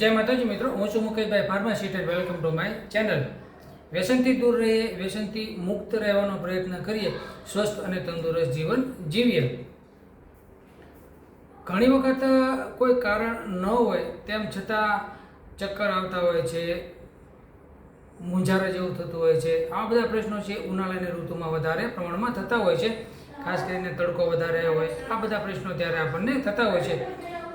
જય માતાજી મિત્રો, હું છું Mukeshbhai pharmacist welcome to my channel વ્યસનથી દૂર રહીએ, વ્યસનથી મુક્ત રહેવાનો પ્રયત્ન કરીએ, સ્વસ્થ અને તંદુરસ્ત જીવન જીવીએ. ઘણી વખત કોઈ કારણ ન હોય, તેમ છતાં ચક્કર આવતા હોય છે, મૂંઝારા જેવું થતું હોય છે. આ બધા પ્રશ્નો છે ઉનાળાની ઋતુમાં વધારે પ્રમાણમાં થતા હોય છે. ખાસ કરીને તડકો વધારે હોય, આ બધા પ્રશ્નો ત્યારે આપણને થતા હોય છે.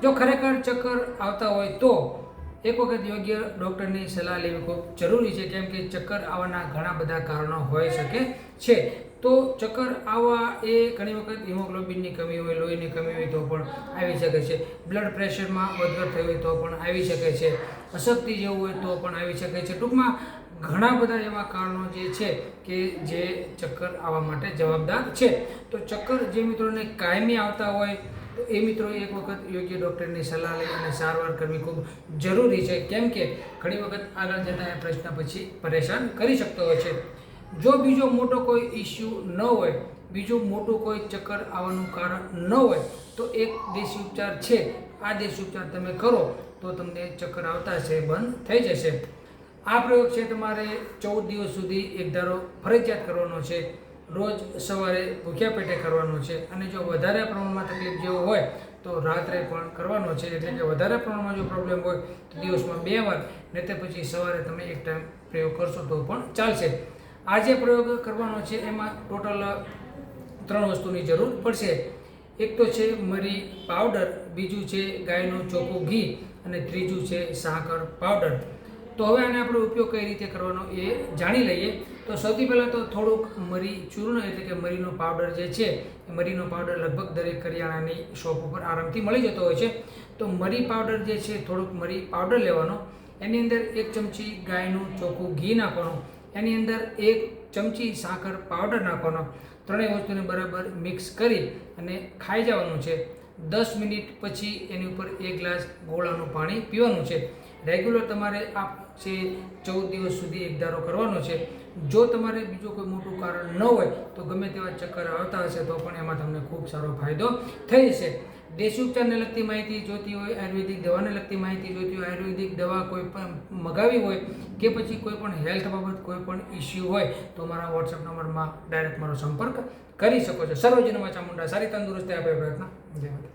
જો ખરેખર ચક્કર આવતા હોય તો એક વખત યોગ્ય ડૉક્ટરની સલાહ લેવી ખૂબ જરૂરી છે, કેમ કે ચક્કર આવવાના ઘણા બધા કારણો હોઈ શકે છે. તો ચક્કર આવવા એ ઘણી વખત હિમોગ્લોબિનની કમી હોય, લોહીની કમી હોય તો પણ આવી શકે છે. બ્લડ પ્રેશરમાં વધઘટ થઈ હોય તો પણ આવી શકે છે. અશક્તિ જેવું હોય તો પણ આવી શકે છે. ટૂંકમાં ઘણા બધા એવા કારણો જે છે કે જે ચક્કર આવવા માટે જવાબદાર છે. તો ચક્કર જે મિત્રોને કાયમી આવતા હોય તો એ મિત્રો એક વખત યોગ્ય ડૉક્ટરની સલાહ લઈ અને સારવાર કરવી ખૂબ જરૂરી છે. કેમ કે ઘણી વખત આગળ જતાં એ પ્રશ્ન પછી પરેશાન કરી શકતો હોય છે. જો બીજો મોટો કોઈ ઇસ્યુ ન હોય, બીજું મોટું કોઈ ચક્કર આવવાનું કારણ ન હોય, તો એક દેશી ઉપચાર છે. આ દેશી ઉપચાર તમે કરો તો તમને ચક્કર આવતા છે, બંધ થઈ જશે. આ પ્રયોગ છે તમારે ચૌદ દિવસ સુધી એક ધારો ફરજિયાત કરવાનો છે. રોજ સવારે ભૂખ્યા પેટે કરવાનો છે. અને જો વધારે પ્રમાણમાં તકલીફ જેવો હોય, તો રાત્રે પણ કરવાનો છે. એટલે કે વધારે પ્રમાણમાં જો પ્રોબ્લેમ હોય, તો દિવસમાં બે વાર ને તે પછી સવારે તમે એક ટાઈમ પ્રયોગ કરશો તો પણ ચાલશે. આ જે પ્રયોગ કરવાનો છે, એમાં ટોટલ ત્રણ વસ્તુની જરૂર પડશે. એક તો છે મરી પાવડર બીજું છે ગાયનું ચોખ્ખું ઘી, અને ત્રીજું છે સાકર પાવડર તો હવે આને આપણે ઉપયોગ કઈ રીતે કરવાનો એ જાણી લઈએ. તો સૌથી પહેલાં તો થોડુંક મરી ચૂર્ણ એટલે કે મરીનો પાવડર જે છે, એ મરીનો પાવડર લગભગ દરેક કરિયાણાની શોપ ઉપર આરામથી મળી જતો હોય છે. તો મરી પાવડર જે છે, થોડુંક મરી પાવડર લેવાનો. એની અંદર એક ચમચી ગાયનું ચોખ્ખું ઘી નાખવાનું. એની અંદર એક ચમચી સાકર પાવડર નાખવાનો. ત્રણેય વસ્તુને બરાબર મિક્સ કરી અને ખાઈ જવાનું છે. દસ મિનિટ પછી એની ઉપર એક ગ્લાસ ગોળાનું પાણી પીવાનું છે. રેગ્યુલર તમારે આ છે ચૌદ દિવસ સુધી એક ધારો કરવાનો છે. જો તમારે બીજું કોઈ મોટું કારણ ન હોય, તો ગમે તેવા ચક્કર આવતા હશે, તો પણ એમાં તમને ખૂબ સારો ફાયદો થઈ જશે. દેશી ઉપચારને લગતી માહિતી જોતી હોય, આયુર્વેદિક દવાને લગતી માહિતી જોતી હોય, આયુર્વેદિક દવા કોઈ પણ મગાવી હોય કે પછી કોઈ પણ હેલ્થ બાબત કોઈ પણ ઇસ્યુ હોય, તો મારા વોટ્સએપ નંબરમાં ડાયરેક્ટ મારો સંપર્ક કરી શકો છો. સર્વજીનમાં ચામુંડા સારી તંદુરસ્તી, આપે પ્રયત્ન જય માતા